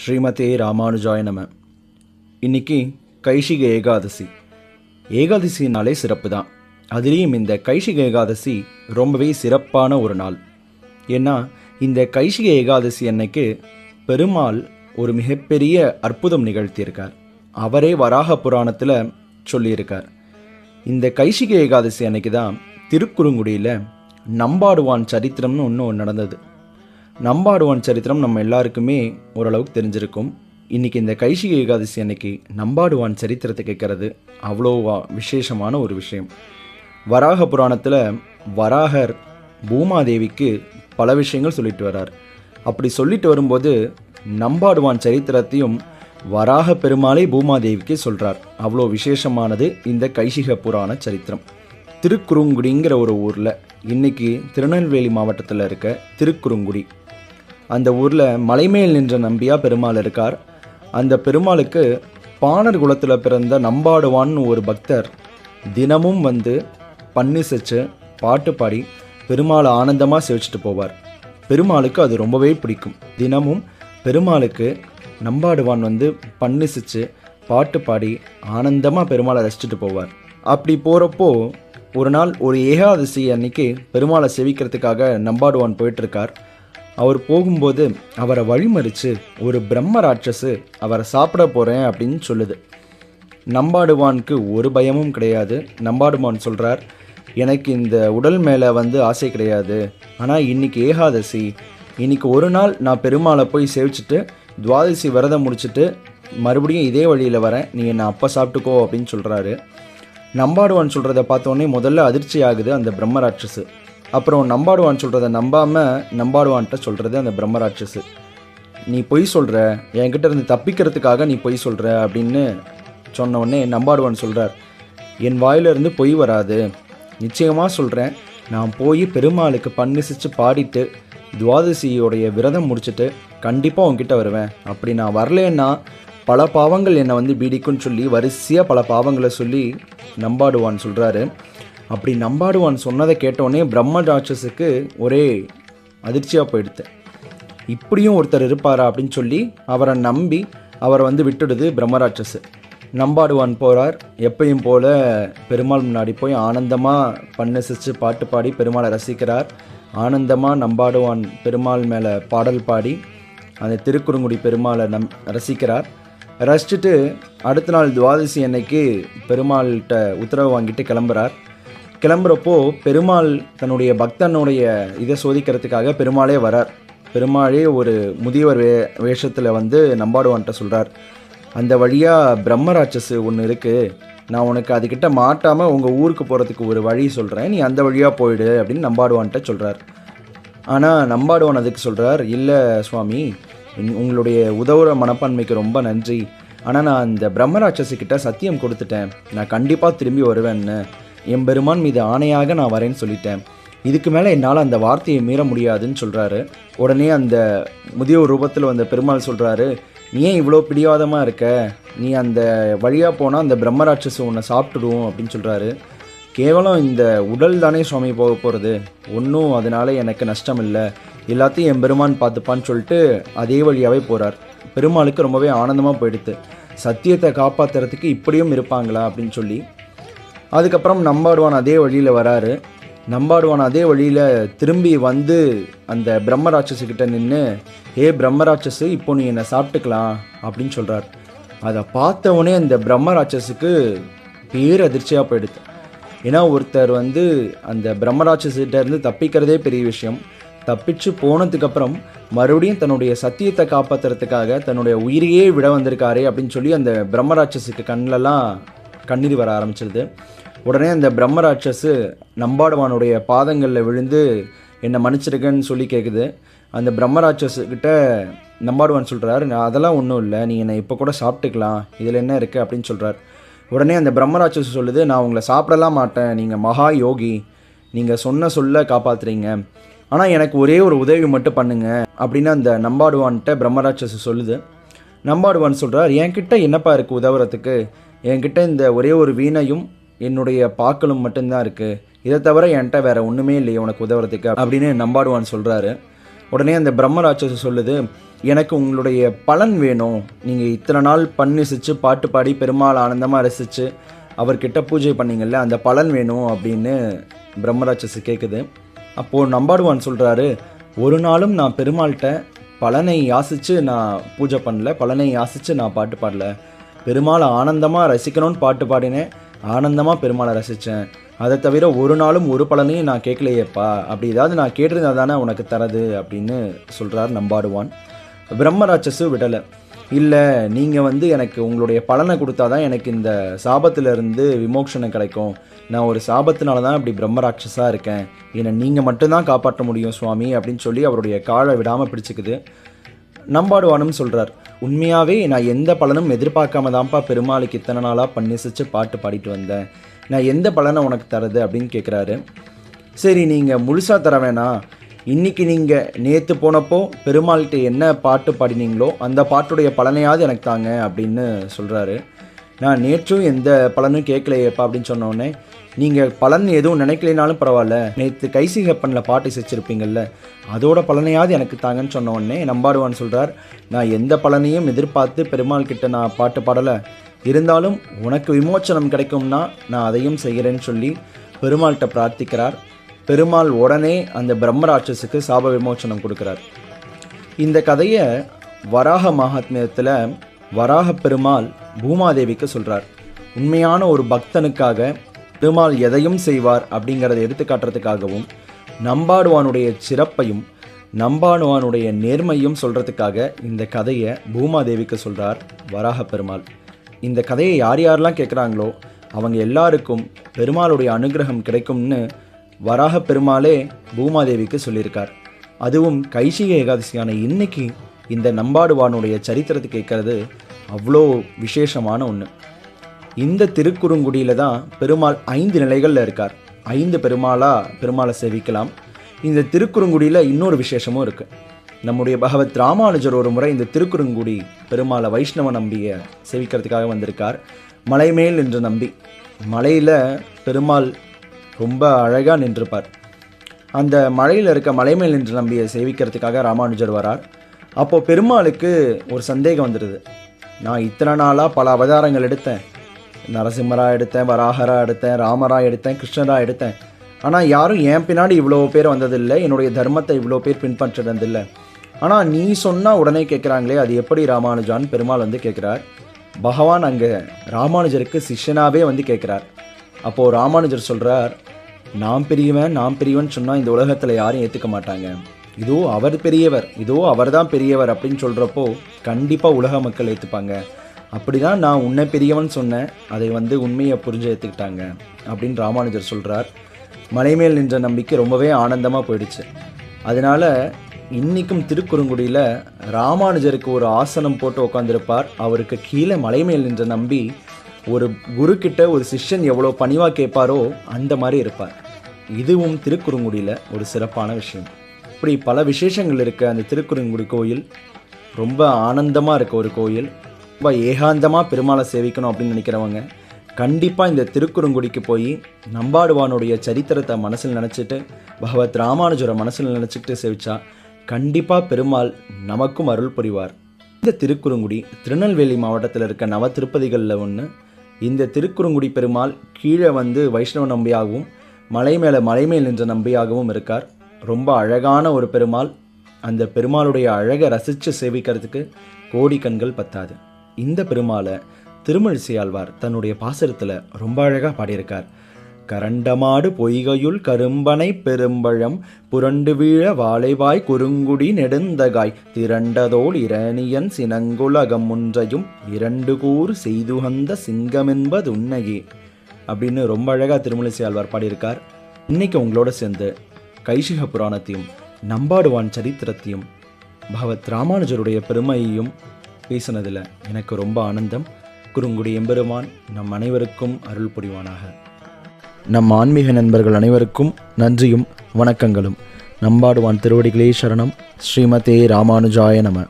ஸ்ரீமதே ராமானுஜாய நம. இன்னைக்கு கைஷிக ஏகாதசி. ஏகாதசினாலே சிறப்பு தான் அதுலேயும் இந்த கைஷிக ஏகாதசி ரொம்பவே சிறப்பான ஒரு நாள். ஏன்னா இந்த கைஷிக ஏகாதசி அன்னைக்கு பெருமாள் ஒரு மிகப்பெரிய அற்புதம் நிகழ்த்தியிருக்கார். அவரே வராக புராணத்தில் சொல்லியிருக்கார். இந்த கைஷிக ஏகாதசி அன்னைக்கு தான் திருக்குறுங்குடியில் நம்பாடுவான் சரித்திரம்னு ஒன்று நடந்தது. நம்பாடுவான் சரித்திரம் நம்ம எல்லாருக்குமே ஓரளவுக்கு தெரிஞ்சிருக்கும். இன்னைக்கு இந்த கைஷிக ஏகாதசி அன்னைக்கு நம்பாடுவான் சரித்திரத்தை கேட்கறது அவ்வளோவா விசேஷமான ஒரு விஷயம். வராக புராணத்தில் வராகர் பூமாதேவிக்கு பல விஷயங்கள் சொல்லிட்டு வரார். அப்படி சொல்லிட்டு வரும்போது நம்பாடுவான் சரித்திரத்தையும் வராக பெருமாளை பூமாதேவிக்கு சொல்கிறார் அவ்வளோ விசேஷமானது இந்த கைஷிக புராண சரித்திரம். திருக்குறுங்குடிங்கிற ஒரு ஊரில் இன்றைக்கி திருநெல்வேலி மாவட்டத்தில் இருக்க திருக்குறுங்குடி. அந்த ஊரில் மலைமேல் நின்ற நம்பியா பெருமாள் இருக்கார். அந்த பெருமாளுக்கு பாணர் குலத்தில் பிறந்த நம்பாடுவான்னு ஒரு பக்தர். தினமும் வந்து பண்ணி செச்சு பாட்டு பாடி பெருமாளை ஆனந்தமாக சேவிச்சிட்டு போவார். பெருமாளுக்கு அது ரொம்பவே பிடிக்கும். தினமும் பெருமாளுக்கு நம்பாடுவான் வந்து பண்ணி செச்சு பாட்டு பாடி ஆனந்தமாக பெருமாளை ரசிச்சுட்டு போவார். அப்படி போகிறப்போ ஒரு நாள் ஒரு ஏகாதசி அன்னைக்கு பெருமாளை செவிக்கிறதுக்காக நம்பாடுவான் போயிட்டுருக்கார். அவர் போகும்போது அவரை வழிமறித்து ஒரு பிரம்ம ராட்சஸு அவரை சாப்பிட போகிறேன் அப்படின்னு சொல்லுது. நம்பாடுவானுக்கு ஒரு பயமும் கிடையாது. நம்பாடுவான் சொல்கிறார் எனக்கு இந்த உடல் மேலே வந்து ஆசை கிடையாது. ஆனால் இன்றைக்கி ஏகாதசி. இன்றைக்கி ஒரு நாள் நான் பெருமாளை போய் சேவிச்சுட்டு துவாதசி விரதம் முடிச்சுட்டு மறுபடியும் இதே வழியில் வரேன். நீ என்னை அப்போ சாப்பிட்டுக்கோ அப்படின்னு சொல்கிறாரு நம்பாடுவான் சொல்கிறத பார்த்தோன்னே முதல்ல அதிர்ச்சி ஆகுது அந்த பிரம்மராட்சசு அப்புறம் நம்பாடுவான் சொல்கிறத நம்பாமல் நம்பாடுவான்ட்ட சொல்கிறது அந்த பிரம்மராட்சசு நீ பொய் சொல்கிற என்கிட்ட இருந்து தப்பிக்கிறதுக்காக நீ பொய் சொல்கிற அப்படின்னு சொன்னவுடனே நம்பாடுவான்னு நம்பாடுவான் சொல்கிறார் என் வாயிலிருந்து பொய் வராது. நிச்சயமாக சொல்கிறேன் நான் போய் பெருமாளுக்கு பன்னிசிச்சு பாடிட்டு துவாதசியோடைய விரதம் முடிச்சுட்டு கண்டிப்பாக உங்ககிட்ட வருவேன். அப்படி நான் வரலேன்னா பல பாவங்கள் என்னை வந்து பீடிக்குன்னு சொல்லி வரிசையாக பல பாவங்களை சொல்லி நம்பாடுவான் சொல்கிறாரு அப்படி நம்பாடுவான் சொன்னதை கேட்டோடனே பிரம்ம ராட்சஸுக்கு ஒரே அதிர்ச்சியாக போயிடுது இப்படியும் ஒருத்தர் இருப்பாரா அப்படின்னு சொல்லி அவரை நம்பி அவரை வந்து விட்டுடுது பிரம்மராட்சஸு நம்பாடுவான் போகிறார் எப்பயும் போல பெருமாள் முன்னாடி போய் ஆனந்தமாக பண்ணசிச்சு பாட்டு பாடி பெருமாளை ரசிக்கிறார். ஆனந்தமாக நம்பாடுவான் பெருமாள் மேலே பாடல் பாடி அந்த திருக்குறுங்குடி பெருமாளை நம் ரசிக்கிறார். ரசிச்சுட்டு அடுத்த நாள் துவாதசி அன்னைக்கு பெருமாள்கிட்ட உத்தரவு வாங்கிட்டு கிளம்புறார். கிளம்புறப்போ பெருமாள் தன்னுடைய பக்தனுடைய இதை சோதிக்கிறதுக்காக பெருமாளே வரார். பெருமாளே ஒரு முதியவர் வே வேஷத்தில் வந்து நம்பாடுவான்ட்ட சொல்கிறார் அந்த வழியாக பிரம்மராட்சசு ஒன்று இருக்குது நான் உனக்கு அதுக்கிட்ட மாட்டாமல் உங்கள் ஊருக்கு போகிறதுக்கு ஒரு வழி சொல்கிறேன் நீ அந்த வழியாக போயிடு அப்படின்னு நம்பாடுவான்ட்ட சொல்கிறார் ஆனால் நம்பாடுவான் அதுக்கு சொல்கிறார் இல்லை சுவாமி உங்களுடைய உதவுற மனப்பான்மைக்கு ரொம்ப நன்றி. ஆனால் நான் அந்த பிரம்மராட்சசிக்கிட்ட சத்தியம் கொடுத்துட்டேன். நான் கண்டிப்பாக திரும்பி வருவேன்னு. என் பெருமான் மீது ஆணையாக நான் வரேன்னு சொல்லிட்டேன். இதுக்கு மேலே என்னால் அந்த வார்த்தையை மீற முடியாதுன்னு சொல்கிறாரு உடனே அந்த முதியோர் ரூபத்தில் வந்த பெருமாள் சொல்கிறாரு நீ ஏன் இவ்வளோ பிடிவாதமாக இருக்க? நீ அந்த வழியாக போனால் அந்த பிரம்மராட்சசு உன்னை சாப்பிட்டுடுவோம் அப்படின்னு சொல்கிறாரு கேவலம் இந்த உடல் தானே சுவாமி போக போகிறது ஒன்றும் அதனால எனக்கு நஷ்டம் இல்லை எல்லாத்தையும் என் பெருமான் பார்த்துப்பான்னு சொல்லிட்டு அதே வழியாகவே போகிறார் பெருமாளுக்கு ரொம்பவே ஆனந்தமாக போயிடுது. சத்தியத்தை காப்பாற்றுறதுக்கு இப்படியும் இருப்பாங்களா அப்படின்னு சொல்லி. அதுக்கப்புறம் நம்பாடுவான் அதே வழியில் வராரு. நம்பாடுவான் அதே வழியில் திரும்பி வந்து அந்த பிரம்மராட்சஸுக்கிட்ட நின்று ஏ பிரம்மராட்சஸு இப்போ நீ என்னை சாப்பிட்டுக்கலாம் அப்படின்னு சொல்கிறார் அதை பார்த்தவொடனே அந்த பிரம்மராட்சஸுக்கு பேர் அதிர்ச்சியாக போயிடுது. ஏன்னா ஒருத்தர் வந்து அந்த பிரம்மராட்சசிட்ட இருந்து தப்பிக்கிறதே பெரிய விஷயம். தப்பிச்சு போனதுக்கப்புறம் மறுபடியும் தன்னுடைய சத்தியத்தை காப்பாற்றுறதுக்காக தன்னுடைய உயிரையே விட வந்திருக்காரே அப்படின்னு சொல்லி அந்த பிரம்மராட்சஸுக்கு கண்ணிலலாம் கண்ணீர் வர ஆரம்பிச்சிருது. உடனே அந்த பிரம்மராட்சஸு நம்பாடுவானுடைய பாதங்களில் விழுந்து என்னை மன்னிச்சிருக்கேன்னு சொல்லி கேட்குது அந்த பிரம்மராட்சசுக்கிட்ட நம்பாடுவான் சொல்கிறார் நான் அதெல்லாம் ஒன்றும் இல்லை நீ என்னை இப்போ கூட சாப்பிட்டுக்கலாம். இதில் என்ன இருக்குது அப்படின்னு சொல்கிறார் உடனே அந்த பிரம்மராட்சஸ் சொல்லுது நான் உங்களை சாப்பிடலாம் மாட்டேன். நீங்கள் மகா யோகி. நீங்கள் சொன்ன சொல்ல காப்பாத்துறீங்க. ஆனால் எனக்கு ஒரே ஒரு உதவி மட்டும் பண்ணுங்க. அப்படின்னு அந்த நம்பாடுவான்கிட்ட பிரம்மராட்சஸ் சொல்லுது. நம்பாடுவான் சொல்கிறார் என்கிட்ட என்னப்பா இருக்குது உதவுறதுக்கு? என்கிட்ட இந்த ஒரே ஒரு வீணையும் என்னுடைய பாக்களும் மட்டும்தான் இருக்குது இதை தவிர என்கிட்ட வேறு ஒன்றுமே இல்லையே உனக்கு உதவுறதுக்கு. அப்படின்னு நம்பாடுவான் சொல்கிறாரு உடனே அந்த பிரம்மராட்சசு சொல்லுது எனக்கு உங்களுடைய பலன் வேணும். நீங்கள் இத்தனை நாள் பண்ணிசிச்சு பாட்டு பாடி பெருமாள் ஆனந்தமாக ரசித்து அவர்கிட்ட பூஜை பண்ணிங்கள்ல அந்த பலன் வேணும் அப்படின்னு பிரம்மராட்சசு கேட்குது அப்போது நம்பாடுவான் சொல்கிறாரு ஒரு நாளும் நான் பெருமாள்கிட்ட பலனை யாசித்து நான் பூஜை பண்ணல பலனை யாசித்து நான் பாட்டு பாடல. பெருமாளை ஆனந்தமாக ரசிக்கணும்னு பாட்டு பாடினேன் ஆனந்தமாக பெருமாளை ரசித்தேன் அதை தவிர ஒரு நாளும் ஒரு பலனையும் நான் கேட்கலையேப்பா. அப்படி ஏதாவது நான் கேட்டிருந்தா தானே உனக்கு தரது அப்படின்னு சொல்கிறார் நம்பாடுவான். பிரம்மராட்சஸு விடலை. இல்லை நீங்கள் வந்து எனக்கு உங்களுடைய பலனை கொடுத்தா தான் எனக்கு இந்த சாபத்திலிருந்து விமோக்ஷனம் கிடைக்கும். நான் ஒரு சாபத்தினால தான் இப்படி பிரம்மராட்சஸாக இருக்கேன். என்னை நீங்கள் மட்டும்தான் காப்பாற்ற முடியும் சுவாமி அப்படின்னு சொல்லி அவருடைய காலை விடாமல் பிடிச்சிக்குது. நம்பாடுவானும் சொல்கிறார் உண்மையாகவே நான் எந்த பலனும் எதிர்பார்க்காம தான்ப்பா பெருமாளுக்கு இத்தனை நாளாக பண்ணிசிச்சு பாட்டு பாடிட்டு வந்தேன். நான் எந்த பலனை உனக்கு தரது அப்படின்னு கேட்குறாரு சரி நீங்கள் முழுசாக தர வேணாம் இன்னைக்கு நீங்கள் நேற்று போனப்போ பெருமாள்கிட்ட என்ன பாட்டு பாடினீங்களோ அந்த பாட்டுடைய பலனையாவது எனக்கு தாங்க அப்படின்னு சொல்கிறாரு நான் நேற்றும் எந்த பலனும் கேட்கலையேப்பா அப்படின்னு சொன்னோடனே நீங்கள் பலன் எதுவும் நினைக்கலைனாலும் பரவாயில்ல. நேற்று கைசிகப்பனில் பாட்டு செச்சிருப்பீங்கள்ல அதோட பலனையாவது எனக்கு தாங்கன்னு சொன்ன உடனே நம்பாடுவான் சொல்கிறார் நான் எந்த பலனையும் எதிர்பார்த்து பெருமாள் கிட்ட நான் பாட்டு பாடலை. இருந்தாலும் உனக்கு விமோச்சனம் கிடைக்கும்னா நான் அதையும் செய்கிறேன்னு சொல்லி பெருமாள்கிட்ட பிரார்த்திக்கிறார். பெருமாள் உடனே அந்த பிரம்மராட்சஸுக்கு சாப விமோச்சனம் கொடுக்கிறார். இந்த கதையை வராக மகாத்மியத்தில் வராக பெருமாள் பூமாதேவிக்கு சொல்கிறார் உண்மையான ஒரு பக்தனுக்காக பெருமாள் எதையும் செய்வார் அப்படிங்கிறத எடுத்து காட்டுறதுக்காகவும் நம்பாடுவானுடைய சிறப்பையும் நம்பாடுவானுடைய நேர்மையும் சொல்கிறதுக்காக இந்த கதையை பூமாதேவிக்கு சொல்கிறார் வராக பெருமாள். இந்த கதையை யார் யாரெல்லாம் கேட்குறாங்களோ அவங்க எல்லாருக்கும் பெருமாளுடைய அனுகிரகம் கிடைக்கும்னு வராக பெருமாளே பூமாதேவிக்கு சொல்லியிருக்கார். அதுவும் கைசிக ஏகாதசியான இன்னைக்கு இந்த நம்பாடுவானுடைய சரித்திரத்தை கேட்கறது அவ்வளோ விசேஷமான ஒன்று இந்த திருக்குறுங்குடியில் தான் பெருமாள் ஐந்து நிலைகளில் இருக்கார். ஐந்து பெருமாளாக பெருமாளை சேவிக்கலாம். இந்த திருக்குறுங்குடியில் இன்னொரு விசேஷமும் இருக்குது நம்முடைய பகவத் ராமானுஜர் ஒரு முறை இந்த திருக்குறுங்குடி பெருமாளை வைஷ்ணவ நம்பியை சேவிக்கிறதுக்காக வந்திருக்கார். மலைமேல் என்று நம்பி. மலையில் பெருமாள் ரொம்ப அழகாக நின்றுப்பார். அந்த மலையில் இருக்க மலைமேல் நின்று நம்பியை சேவிக்கிறதுக்காக ராமானுஜர் வரார். அப்போது பெருமாளுக்கு ஒரு சந்தேகம் வந்துடுது நான் இத்தனை நாளாக பல அவதாரங்கள் எடுத்தேன். நரசிம்மரா எடுத்தேன் வராகரா எடுத்தேன் ராமரா எடுத்தேன் கிருஷ்ணரா எடுத்தேன். ஆனால் யாரும் என் பின்னாடி இவ்வளோ பேர் வந்ததில்லை என்னுடைய தர்மத்தை இவ்வளோ பேர் பின்பற்றதில்லை ஆனால் நீ சொன்னால் உடனே கேட்குறாங்களே அது எப்படி ராமானுஜான்னு பெருமாள் வந்து கேட்குறார் பகவான் அங்கே ராமானுஜருக்கு சிஷ்யனாகவே வந்து கேட்குறார் அப்போது ராமானுஜர் சொல்கிறார் நான் பெரியவன் நான் பெரியவன் சொன்னால் இந்த உலகத்தில் யாரும் ஏற்றுக்க மாட்டாங்க. இதோ அவர் பெரியவர் இதோ அவர்தான் பெரியவர் அப்படின்னு சொல்கிறப்போ கண்டிப்பாக உலக மக்கள் ஏற்றுப்பாங்க அப்படிதான் நான் உன்னை பெரியவன் சொன்னேன். அதை வந்து உண்மையை புரிஞ்சு ஏற்றுக்கிட்டாங்க அப்படின்னு ராமானுஜர் சொல்கிறார் மலைமேல் நின்ற நம்பிக்கை ரொம்பவே ஆனந்தமாக போயிடுச்சு. அதனால இன்றைக்கும் திருக்குறுங்குடியில் ராமானுஜருக்கு ஒரு ஆசனம் போட்டு உட்காந்துருப்பார் அவருக்கு கீழே மலைமேல் நின்ற நம்பி ஒரு குரு கிட்ட ஒரு சிஷ்யன் எவ்வளோ பணிவாக கேட்பாரோ அந்த மாதிரி இருப்பார். இதுவும் திருக்குறுங்குடியில் ஒரு சிறப்பான விஷயம். இப்படி பல விசேஷங்கள் இருக்க அந்த திருக்குறுங்குடி கோயில் ரொம்ப ஆனந்தமாக இருக்க ஒரு கோயில். ரொம்ப ஏகாந்தமாக பெருமாளை சேவிக்கணும் அப்படின்னு நினைக்கிறவங்க கண்டிப்பாக இந்த திருக்குறுங்குடிக்கு போய் நம்பாடுவானுடைய சரித்திரத்தை மனசில் நினச்சிட்டு பகவத் ராமானுஜரை மனசில் நினச்சிக்கிட்டு சேவிச்சா கண்டிப்பாக பெருமாள் நமக்கும் அருள் புரிவார். இந்த திருக்குறுங்குடி திருநெல்வேலி மாவட்டத்தில் இருக்க நவ திருப்பதிகளில் ஒன்று இந்த திருக்குறுங்குடி பெருமாள் கீழே வந்து வைஷ்ணவ நம்பியாகவும் மலை மேலே மலை மேல் நின்ற நம்பியாகவும் இருக்கார். ரொம்ப அழகான ஒரு பெருமாள். அந்த பெருமாளுடைய அழகை ரசித்து சேவிக்கிறதுக்கு கோடி கண்கள் பத்தாது. இந்த பெருமாளை திருமழிசை ஆழ்வார் தன்னுடைய பாசுரத்தில் ரொம்ப அழகாக பாடியிருக்கார். கரண்டமாடு பொய்கையுள் கரும்பனை பெரும்பழம் புரண்டு வீழ வாழைவாய் குறுங்குடி நெடுந்தகாய் திரண்டதோல் இரணியன் சினங்குலகம் ஒன்றையும் இரண்டு கூறு செய்துகந்த சிங்கமென்பது உன்னையே அப்படின்னு ரொம்ப அழகாக திருமலிசை ஆழ்வார் பாடியிருக்கார். இன்னைக்கு உங்களோட சேர்ந்து கைஷிக புராணத்தையும் நம்பாடுவான் சரித்திரத்தையும் பகவத் ராமானுஜருடைய பெருமையையும் பேசினதில் எனக்கு ரொம்ப ஆனந்தம். குறுங்குடி எம்பெருமான் நம் அனைவருக்கும் அருள் புரிவானாக. நம் ஆன்மீக நண்பர்கள் அனைவருக்கும் நன்றியும் வணக்கங்களும். நம்பாடுவான் திருவடிகளே சரணம். ஸ்ரீமதே ராமானுஜாய நம.